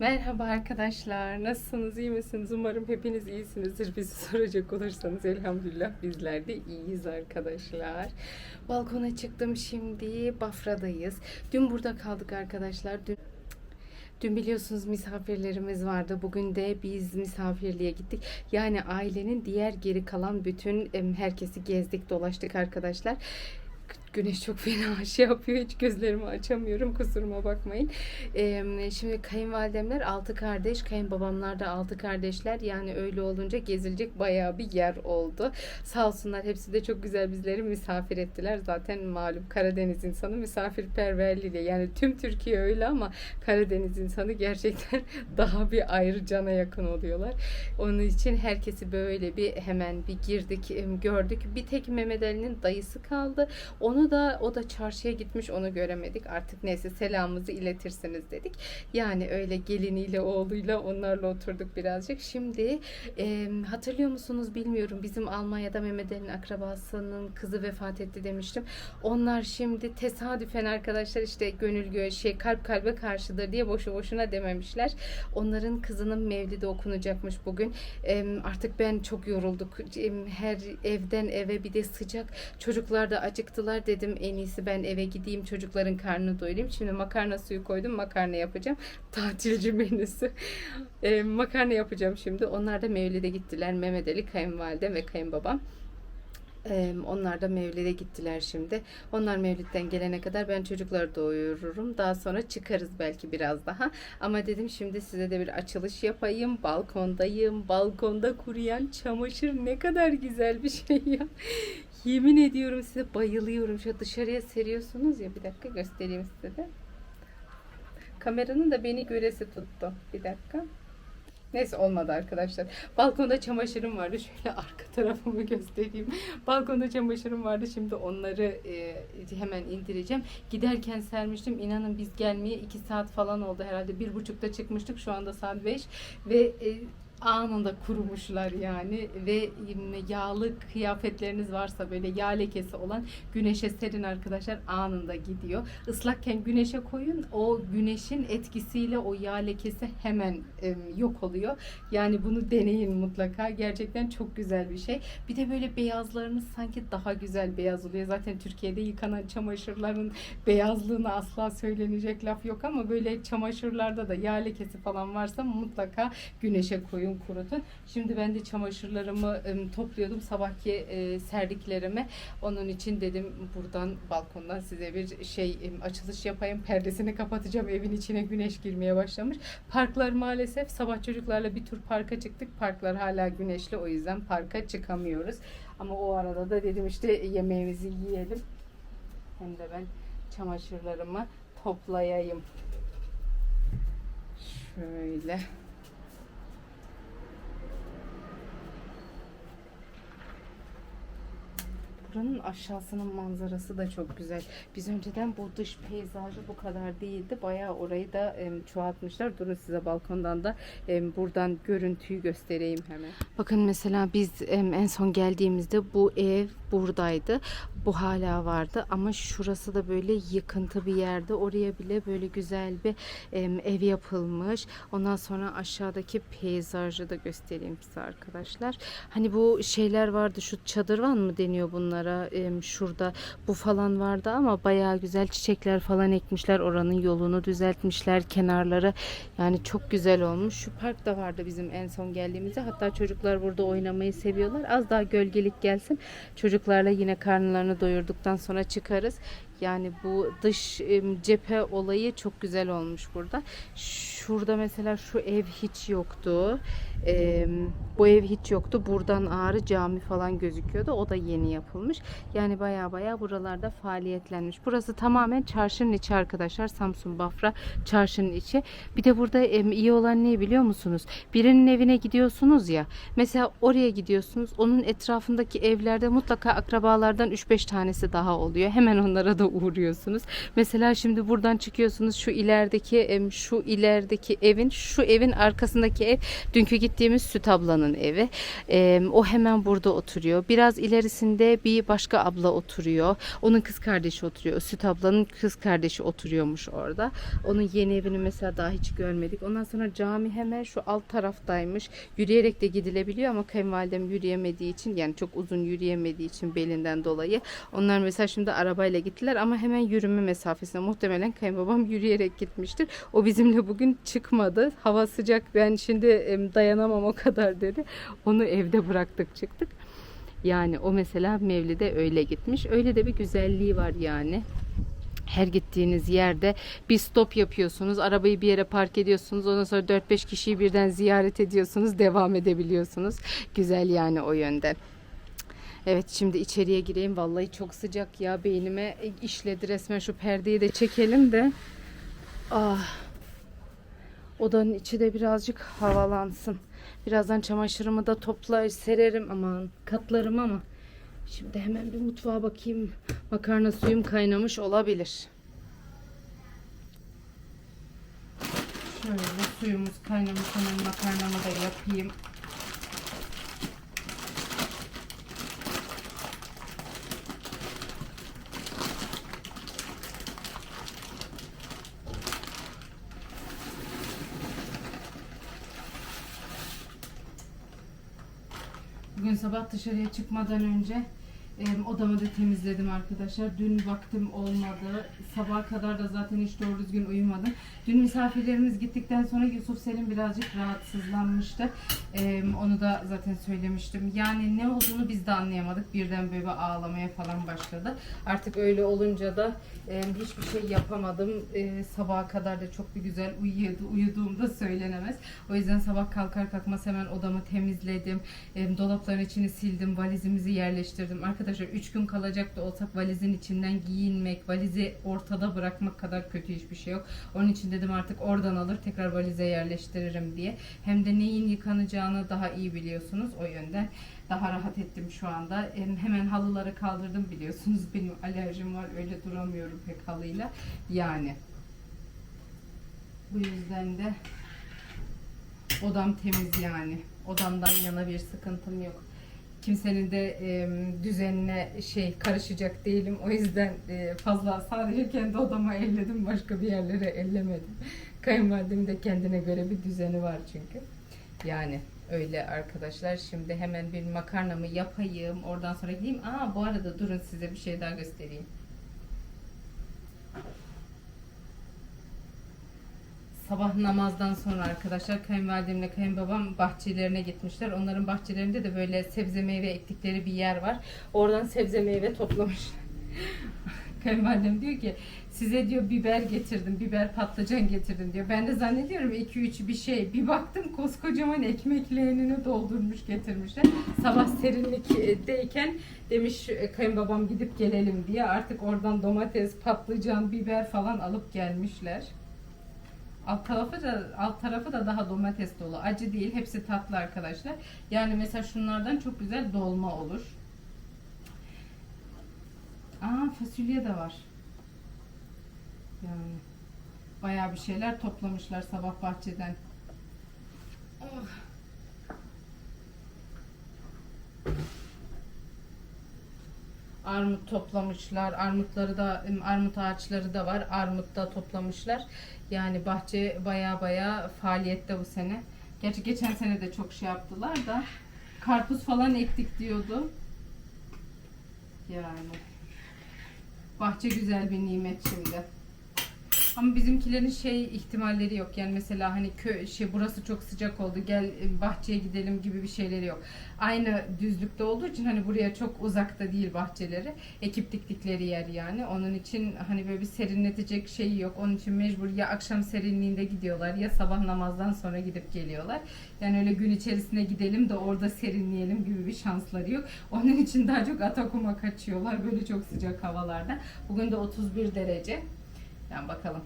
Merhaba arkadaşlar. Nasılsınız? iyi misiniz? Umarım hepiniz iyisinizdir. Bizi soracak olursanız elhamdülillah bizler de iyiyiz arkadaşlar. Balkona çıktım şimdi. Bafra'dayız. Dün burada kaldık arkadaşlar. Dün Dün biliyorsunuz misafirlerimiz vardı. Bugün de biz misafirliğe gittik. Yani ailenin diğer geri kalan bütün herkesi gezdik, dolaştık arkadaşlar. Güneş çok fena şey yapıyor. Hiç gözlerimi açamıyorum. Kusuruma bakmayın. Ee, şimdi kayınvalidemler altı kardeş. Kayınbabamlar da altı kardeşler. Yani öyle olunca gezilecek bayağı bir yer oldu. Sağ olsunlar. Hepsi de çok güzel bizleri misafir ettiler. Zaten malum Karadeniz insanı misafirperverliğiyle. Yani tüm Türkiye öyle ama Karadeniz insanı gerçekten daha bir ayrı cana yakın oluyorlar. Onun için herkesi böyle bir hemen bir girdik, gördük. Bir tek Mehmet Ali'nin dayısı kaldı. Onu da o da çarşıya gitmiş onu göremedik. Artık neyse selamımızı iletirsiniz dedik. Yani öyle geliniyle oğluyla onlarla oturduk birazcık. Şimdi e, hatırlıyor musunuz bilmiyorum. Bizim Almanya'da Mehmet Ali'nin akrabasının kızı vefat etti demiştim. Onlar şimdi tesadüfen arkadaşlar işte gönül gö şey kalp kalbe karşıdır diye boşu boşuna dememişler. Onların kızının mevlidi okunacakmış bugün. E, artık ben çok yorulduk. Her evden eve bir de sıcak. Çocuklar da acıktılar dedim en iyisi ben eve gideyim çocukların karnını doyurayım. Şimdi makarna suyu koydum makarna yapacağım. Tatilci menüsü. E, makarna yapacağım şimdi. Onlar da Mevlid'e gittiler. Mehmet Ali kayınvalidem ve kayınbabam. Onlar da Mevlid'e gittiler şimdi. Onlar Mevlid'den gelene kadar ben çocukları doyururum. Daha sonra çıkarız belki biraz daha. Ama dedim şimdi size de bir açılış yapayım. Balkondayım. Balkonda kuruyan çamaşır ne kadar güzel bir şey ya. Yemin ediyorum size bayılıyorum. Şu dışarıya seriyorsunuz ya. Bir dakika göstereyim size de. Kameranın da beni göresi tuttu. Bir dakika. Neyse olmadı arkadaşlar. Balkonda çamaşırım vardı. Şöyle arka tarafımı göstereyim. Balkonda çamaşırım vardı. Şimdi onları e, hemen indireceğim. Giderken sermiştim. İnanın biz gelmeye 2 saat falan oldu herhalde. Bir buçukta çıkmıştık. Şu anda saat 5 ve e, anında kurumuşlar yani ve yağlı kıyafetleriniz varsa böyle yağ lekesi olan güneşe serin arkadaşlar anında gidiyor. Islakken güneşe koyun o güneşin etkisiyle o yağ lekesi hemen em, yok oluyor. Yani bunu deneyin mutlaka. Gerçekten çok güzel bir şey. Bir de böyle beyazlarınız sanki daha güzel beyaz oluyor. Zaten Türkiye'de yıkanan çamaşırların beyazlığına asla söylenecek laf yok ama böyle çamaşırlarda da yağ lekesi falan varsa mutlaka güneşe koyun kurutun. Şimdi ben de çamaşırlarımı topluyordum sabahki e, serdiklerimi. Onun için dedim buradan balkondan size bir şey açılış yapayım. Perdesini kapatacağım. Evin içine güneş girmeye başlamış. Parklar maalesef sabah çocuklarla bir tur parka çıktık. Parklar hala güneşli o yüzden parka çıkamıyoruz. Ama o arada da dedim işte yemeğimizi yiyelim. Hem de ben çamaşırlarımı toplayayım. Şöyle. Buranın aşağısının manzarası da çok güzel. Biz önceden bu dış peyzajı bu kadar değildi. Bayağı orayı da em, çoğaltmışlar. Durun size balkondan da em, buradan görüntüyü göstereyim hemen. Bakın mesela biz em, en son geldiğimizde bu ev buradaydı. Bu hala vardı ama şurası da böyle yıkıntı bir yerde. Oraya bile böyle güzel bir em, ev yapılmış. Ondan sonra aşağıdaki peyzajı da göstereyim size arkadaşlar. Hani bu şeyler vardı şu çadırvan mı deniyor bunlara Em, şurada bu falan vardı ama bayağı güzel çiçekler falan ekmişler oranın yolunu düzeltmişler kenarları. Yani çok güzel olmuş. Şu park da vardı bizim en son geldiğimizde. Hatta çocuklar burada oynamayı seviyorlar. Az daha gölgelik gelsin çocuklarla yine karnlarını doyurduktan sonra çıkarız yani bu dış cephe olayı çok güzel olmuş burada. Şurada mesela şu ev hiç yoktu. Em, bu ev hiç yoktu. Buradan Ağrı Cami falan gözüküyordu. O da yeni yapılmış. Yani baya baya buralarda faaliyetlenmiş. Burası tamamen çarşının içi arkadaşlar. Samsun Bafra çarşının içi. Bir de burada em, iyi olan ne biliyor musunuz? Birinin evine gidiyorsunuz ya. Mesela oraya gidiyorsunuz. Onun etrafındaki evlerde mutlaka akrabalardan 3-5 tanesi daha oluyor. Hemen onlara da uğruyorsunuz. Mesela şimdi buradan çıkıyorsunuz. Şu ilerideki şu ileride ilerideki evin şu evin arkasındaki ev dünkü gittiğimiz Süt ablanın evi. O hemen burada oturuyor. Biraz ilerisinde bir başka abla oturuyor. Onun kız kardeşi oturuyor. Süt ablanın kız kardeşi oturuyormuş orada. Onun yeni evini mesela daha hiç görmedik. Ondan sonra cami hemen şu alt taraftaymış. Yürüyerek de gidilebiliyor ama kayınvalidem yürüyemediği için yani çok uzun yürüyemediği için belinden dolayı. Onlar mesela şimdi arabayla gittiler ama hemen yürüme mesafesinde. Muhtemelen kayınbabam yürüyerek gitmiştir. O bizimle bugün çıkmadı. Hava sıcak ben şimdi dayanamam o kadar dedi. Onu evde bıraktık çıktık. Yani o mesela Mevlid'e öyle gitmiş. Öyle de bir güzelliği var yani. Her gittiğiniz yerde bir stop yapıyorsunuz. Arabayı bir yere park ediyorsunuz. Ondan sonra 4-5 kişiyi birden ziyaret ediyorsunuz. Devam edebiliyorsunuz. Güzel yani o yönden. Evet şimdi içeriye gireyim. Vallahi çok sıcak ya beynime işledi resmen şu perdeyi de çekelim de. Ah. Odanın içi de birazcık havalansın. Birazdan çamaşırımı da topla sererim aman katlarım ama. Şimdi hemen bir mutfağa bakayım. Makarna suyum kaynamış olabilir. Şöyle suyumuz kaynamış hemen makarnamı da yapayım. Sabah dışarıya çıkmadan önce odamı da temizledim arkadaşlar. Dün vaktim olmadı. Sabaha kadar da zaten hiç doğru düzgün uyumadım. Dün misafirlerimiz gittikten sonra Yusuf Selim birazcık rahatsızlanmıştı. Onu da zaten söylemiştim. Yani ne olduğunu biz de anlayamadık. Birden böyle ağlamaya falan başladı. Artık öyle olunca da hiçbir şey yapamadım. Sabaha kadar da çok bir güzel uyuyordu. Uyuduğumda söylenemez. O yüzden sabah kalkar kalkmaz hemen odamı temizledim. Dolapların içini sildim. Valizimizi yerleştirdim. Arkadaşlar 3 gün kalacak da olsak valizin içinden giyinmek, valizi ortada bırakmak kadar kötü hiçbir şey yok. Onun için dedim artık oradan alır tekrar valize yerleştiririm diye. Hem de neyin yıkanacağını daha iyi biliyorsunuz. O yönden daha rahat ettim şu anda. Em, Hemen halıları kaldırdım biliyorsunuz. Benim alerjim var. Öyle duramıyorum pek halıyla. Yani. Bu yüzden de odam temiz yani. Odamdan yana bir sıkıntım yok. Kimsenin de e, düzenine şey karışacak değilim. O yüzden e, fazla sadece kendi odama elledim. Başka bir yerlere ellemedim. Kayınvalidemin de kendine göre bir düzeni var çünkü. Yani öyle arkadaşlar. Şimdi hemen bir makarnamı yapayım. Oradan sonra gideyim. Aa bu arada durun size bir şey daha göstereyim. Sabah namazdan sonra arkadaşlar kayınvalidemle kayınbabam bahçelerine gitmişler. Onların bahçelerinde de böyle sebze meyve ektikleri bir yer var. Oradan sebze meyve toplamışlar. Kayınvalidem diyor ki size diyor biber getirdim, biber patlıcan getirdim diyor. Ben de zannediyorum 2-3 bir şey. Bir baktım koskocaman ekmek leğenini doldurmuş getirmişler. Sabah serinlikteyken demiş e, kayınbabam gidip gelelim diye artık oradan domates, patlıcan, biber falan alıp gelmişler. Alt tarafı da alt tarafı da daha domates dolu. Acı değil, hepsi tatlı arkadaşlar. Yani mesela şunlardan çok güzel dolma olur. Aa fasulye de var. Yani bayağı bir şeyler toplamışlar sabah bahçeden. Oh. Armut toplamışlar. Armutları da armut ağaçları da var. Armut da toplamışlar. Yani bahçe baya baya faaliyette bu sene. Gerçi geçen sene de çok şey yaptılar da karpuz falan ektik diyordu. Yani bahçe güzel bir nimet şimdi. Ama bizimkilerin şey ihtimalleri yok. Yani mesela hani kö şey burası çok sıcak oldu. Gel e, bahçeye gidelim gibi bir şeyleri yok. Aynı düzlükte olduğu için hani buraya çok uzakta değil bahçeleri. Ekip diktikleri yer yani. Onun için hani böyle bir serinletecek şeyi yok. Onun için mecbur ya akşam serinliğinde gidiyorlar ya sabah namazdan sonra gidip geliyorlar. Yani öyle gün içerisinde gidelim de orada serinleyelim gibi bir şansları yok. Onun için daha çok Atakum'a kaçıyorlar böyle çok sıcak havalarda. Bugün de 31 derece. Yani bakalım.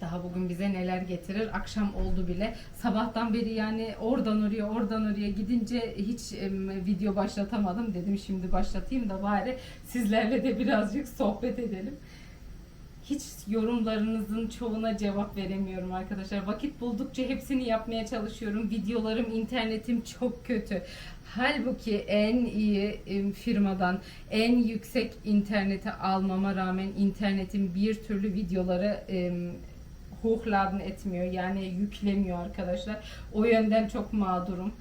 Daha bugün bize neler getirir. Akşam oldu bile. Sabahtan beri yani oradan oraya oradan oraya gidince hiç em, video başlatamadım. Dedim şimdi başlatayım da bari sizlerle de birazcık sohbet edelim. hiç yorumlarınızın çoğuna cevap veremiyorum arkadaşlar. Vakit buldukça hepsini yapmaya çalışıyorum. Videolarım, internetim çok kötü. Halbuki en iyi firmadan en yüksek interneti almama rağmen internetin bir türlü videoları hochladen etmiyor. Yani yüklemiyor arkadaşlar. O yönden çok mağdurum.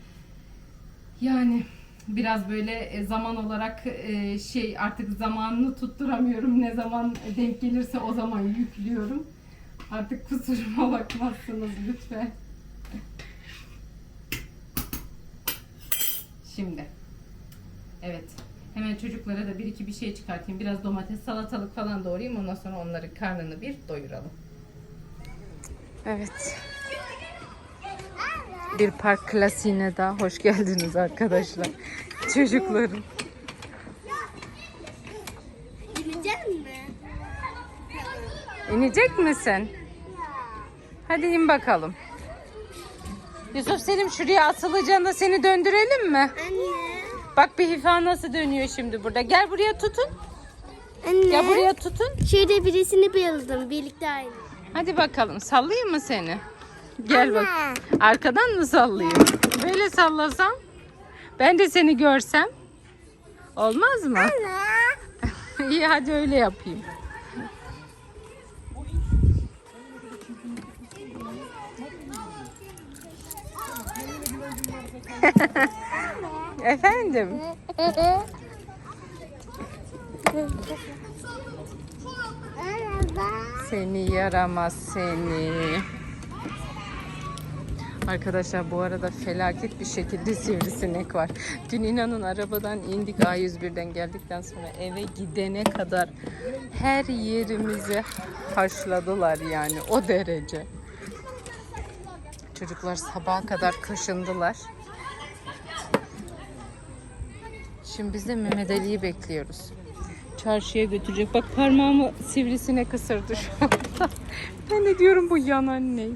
Yani biraz böyle e, zaman olarak e, şey artık zamanını tutturamıyorum. Ne zaman denk gelirse o zaman yüklüyorum. Artık kusuruma bakmazsınız lütfen. Şimdi. Evet. Hemen çocuklara da bir iki bir şey çıkartayım. Biraz domates, salatalık falan doğrayayım. Ondan sonra onların karnını bir doyuralım. Evet. Bir park klasiğine daha hoş geldiniz arkadaşlar. Çocuklarım. Bilecek mi? İnecek misin? Hadi in bakalım. Yusuf Selim şuraya asılacağında seni döndürelim mi? Anne. Bak bir hifa nasıl dönüyor şimdi burada. Gel buraya tutun. Anne. Gel buraya tutun. Şöyle birisini bayıldım. Birlikte aynı. Hadi bakalım sallayayım mı seni? Gel bak. Arkadan mı sallayayım? Böyle sallasam. Ben de seni görsem. Olmaz mı? İyi hadi öyle yapayım. Efendim? Seni yaramaz seni. Arkadaşlar bu arada felaket bir şekilde sivrisinek var. Dün inanın arabadan indik A101'den geldikten sonra eve gidene kadar her yerimizi haşladılar yani o derece. Çocuklar sabaha kadar kaşındılar. Şimdi biz de Mehmet Ali'yi bekliyoruz. Çarşıya götürecek. Bak parmağımı sivrisinek ısırdı şu anda. ben de diyorum bu yanan ne?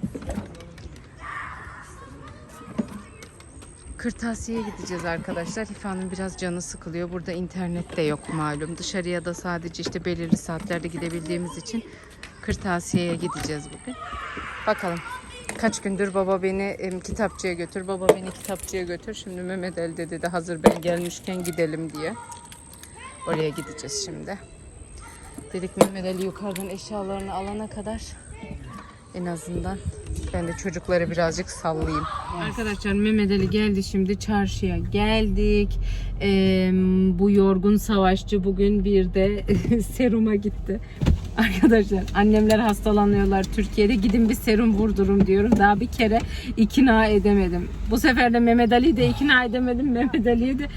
Kırtasiye'ye gideceğiz arkadaşlar. Hifa'nın biraz canı sıkılıyor. Burada internet de yok malum. Dışarıya da sadece işte belirli saatlerde gidebildiğimiz için kırtasiye'ye gideceğiz bugün. Bakalım. Kaç gündür baba beni em, kitapçıya götür, baba beni kitapçıya götür. Şimdi Mehmet Ali de dedi hazır ben gelmişken gidelim diye. Oraya gideceğiz şimdi. Dedik Mehmet Ali yukarıdan eşyalarını alana kadar en azından ben de çocukları birazcık sallayayım. Arkadaşlar Mehmet Ali geldi şimdi çarşıya geldik. Ee, bu yorgun savaşçı bugün bir de seruma gitti. Arkadaşlar annemler hastalanıyorlar Türkiye'de gidin bir serum vurdurun diyorum. Daha bir kere ikna edemedim. Bu sefer de Mehmet Ali'yi de ikna edemedim. Mehmet Ali'ye de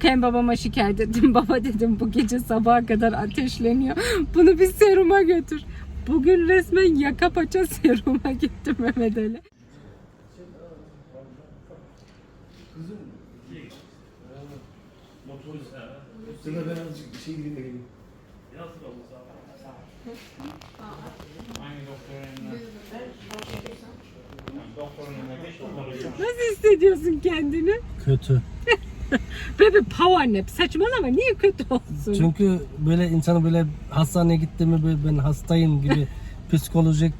Ken babama şikayet ettim. Baba dedim bu gece sabaha kadar ateşleniyor. Bunu bir seruma götür. Bugün resmen yaka paça seruma gitti Mehmet Ali. Dur ben azıcık bir şey gideyim de geleyim. Doktorun. Doktorun geç. Nasıl hissediyorsun kendini? Kötü. Bebe power nap. Saçmalama niye kötü olsun? Çünkü böyle insanı böyle hastaneye gitti mi böyle ben hastayım gibi psikolojik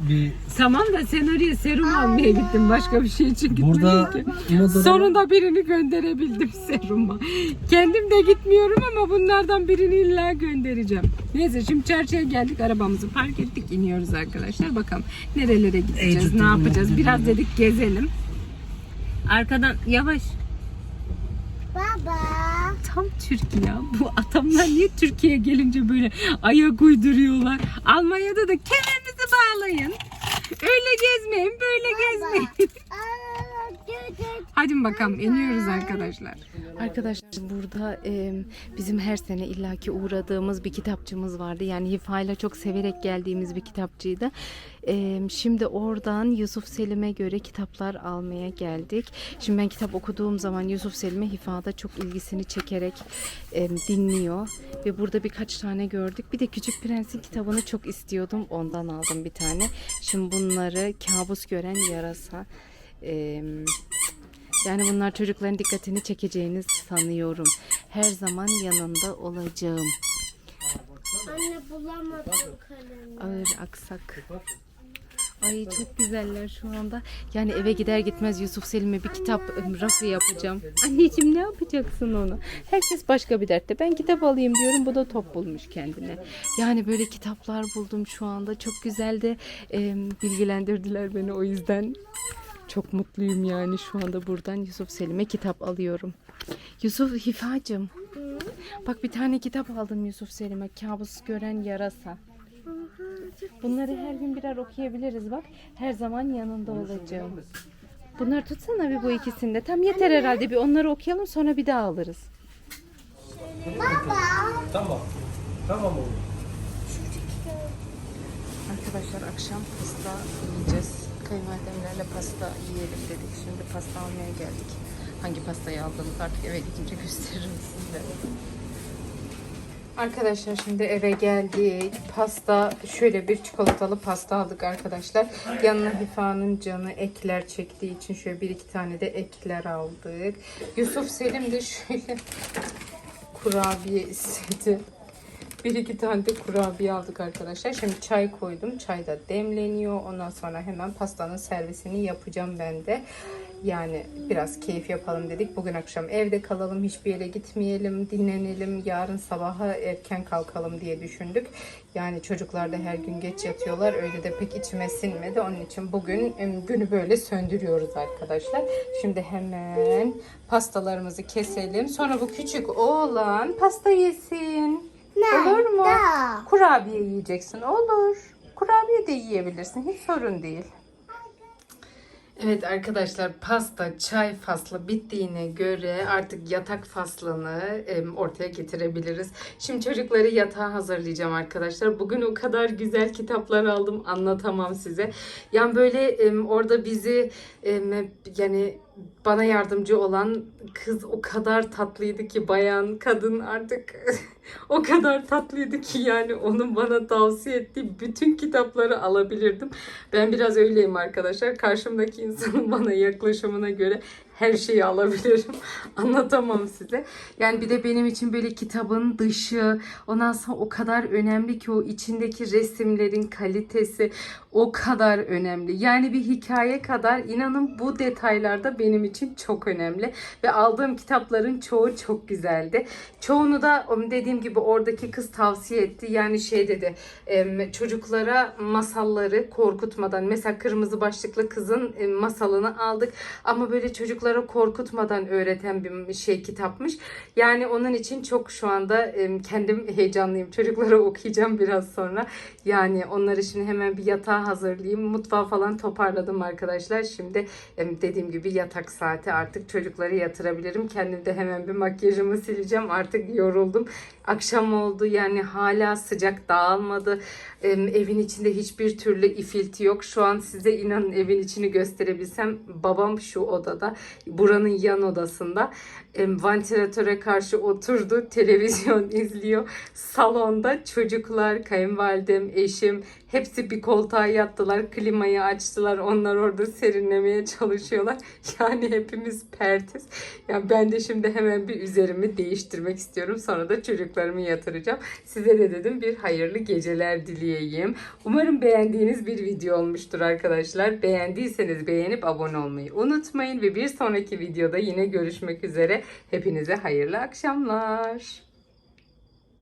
bir Tamam da sen oraya serum almaya gittin. Başka bir şey için gitmedin burada ki. Sonunda birini gönderebildim seruma. Kendim de gitmiyorum ama bunlardan birini illa göndereceğim. Neyse şimdi çarşıya geldik arabamızı park ettik iniyoruz arkadaşlar. Bakalım nerelere gideceğiz ne yapacağız biraz dedik gezelim. Arkadan yavaş. Baba. Tam Türkiye. Bu adamlar niye Türkiye'ye gelince böyle ayak uyduruyorlar? Almanya'da da kemerinizi bağlayın. Öyle gezmeyin, böyle gezmeyin. Hadi bakalım iniyoruz arkadaşlar. Arkadaşlar burada e, bizim her sene illaki uğradığımız bir kitapçımız vardı. Yani Hifa'yla çok severek geldiğimiz bir kitapçıydı. E, şimdi oradan Yusuf Selim'e göre kitaplar almaya geldik. Şimdi ben kitap okuduğum zaman Yusuf Selim'e Hifa'da çok ilgisini çekerek e, dinliyor. Ve burada birkaç tane gördük. Bir de Küçük Prens'in kitabını çok istiyordum. Ondan aldım bir tane. Şimdi bunları kabus gören yarasa. E, yani bunlar çocukların dikkatini çekeceğini sanıyorum. Her zaman yanında olacağım. Anne bulamadım kalemi. Ağır aksak. Ay çok güzeller şu anda. Yani eve gider gitmez Yusuf Selim'e bir kitap rafı yapacağım. Anneciğim ne yapacaksın onu? Herkes başka bir dertte. Ben kitap alayım diyorum. Bu da top bulmuş kendine. Yani böyle kitaplar buldum şu anda. Çok güzel de em, bilgilendirdiler beni o yüzden. Çok mutluyum yani şu anda buradan Yusuf Selim'e kitap alıyorum. Yusuf Hifacım. Bak bir tane kitap aldım Yusuf Selim'e. Kabus gören yarasa. Bunları her gün birer okuyabiliriz bak. Her zaman yanında olacağım. Bunları tutsana bir bu ikisini de. Tam yeter herhalde. Bir onları okuyalım sonra bir daha alırız. Tamam. Tamam oğlum. Arkadaşlar akşam pasta yiyeceğiz. Kayınvalidemlerle pasta yiyelim dedik. Şimdi pasta almaya geldik. Hangi pastayı aldığımızı artık eve gidince gösteririm size. Arkadaşlar şimdi eve geldik. Pasta şöyle bir çikolatalı pasta aldık arkadaşlar. Yanına Hifa'nın canı ekler çektiği için şöyle bir iki tane de ekler aldık. Yusuf Selim de şöyle kurabiye istedi. Bir iki tane de kurabiye aldık arkadaşlar. Şimdi çay koydum. Çay da demleniyor. Ondan sonra hemen pastanın servisini yapacağım ben de. Yani biraz keyif yapalım dedik. Bugün akşam evde kalalım. Hiçbir yere gitmeyelim. Dinlenelim. Yarın sabaha erken kalkalım diye düşündük. Yani çocuklar da her gün geç yatıyorlar. Öyle de pek içime sinmedi. Onun için bugün günü böyle söndürüyoruz arkadaşlar. Şimdi hemen pastalarımızı keselim. Sonra bu küçük oğlan pasta yesin. Olur mu? Kurabiye yiyeceksin. Olur. Kurabiye de yiyebilirsin. Hiç sorun değil. Evet arkadaşlar pasta, çay faslı bittiğine göre artık yatak faslını ortaya getirebiliriz. Şimdi çocukları yatağa hazırlayacağım arkadaşlar. Bugün o kadar güzel kitaplar aldım anlatamam size. Yani böyle orada bizi yani bana yardımcı olan kız o kadar tatlıydı ki bayan, kadın artık o kadar tatlıydı ki yani onun bana tavsiye ettiği bütün kitapları alabilirdim. Ben biraz öyleyim arkadaşlar. Karşımdaki insanın bana yaklaşımına göre her şeyi alabilirim. Anlatamam size. Yani bir de benim için böyle kitabın dışı ondan sonra o kadar önemli ki o içindeki resimlerin kalitesi o kadar önemli. Yani bir hikaye kadar inanın bu detaylarda benim için çok önemli. Ve aldığım kitapların çoğu çok güzeldi. Çoğunu da dediğim gibi oradaki kız tavsiye etti. Yani şey dedi çocuklara masalları korkutmadan mesela kırmızı başlıklı kızın masalını aldık ama böyle çocuklara korkutmadan öğreten bir şey kitapmış. Yani onun için çok şu anda kendim heyecanlıyım. Çocuklara okuyacağım biraz sonra. Yani onları şimdi hemen bir yatağa hazırlayayım. Mutfağı falan toparladım arkadaşlar. Şimdi dediğim gibi yatak saati artık çocukları yatırabilirim. Kendim de hemen bir makyajımı sileceğim. Artık yoruldum. Akşam oldu yani hala sıcak dağılmadı. Evin içinde hiçbir türlü ifilti yok. Şu an size inanın evin içini gösterebilsem babam şu odada. Buranın yan odasında. Em, vantilatöre karşı oturdu. Televizyon izliyor. Salonda çocuklar, kayınvalidem, eşim hepsi bir koltuğa yattılar. Klimayı açtılar. Onlar orada serinlemeye çalışıyorlar. Yani hepimiz pertiz. Yani ben de şimdi hemen bir üzerimi değiştirmek istiyorum. Sonra da çocuklarımı yatıracağım. Size de dedim bir hayırlı geceler dileyeyim. Umarım beğendiğiniz bir video olmuştur arkadaşlar. Beğendiyseniz beğenip abone olmayı unutmayın ve bir sonraki videoda yine görüşmek üzere. Hepinize hayırlı akşamlar.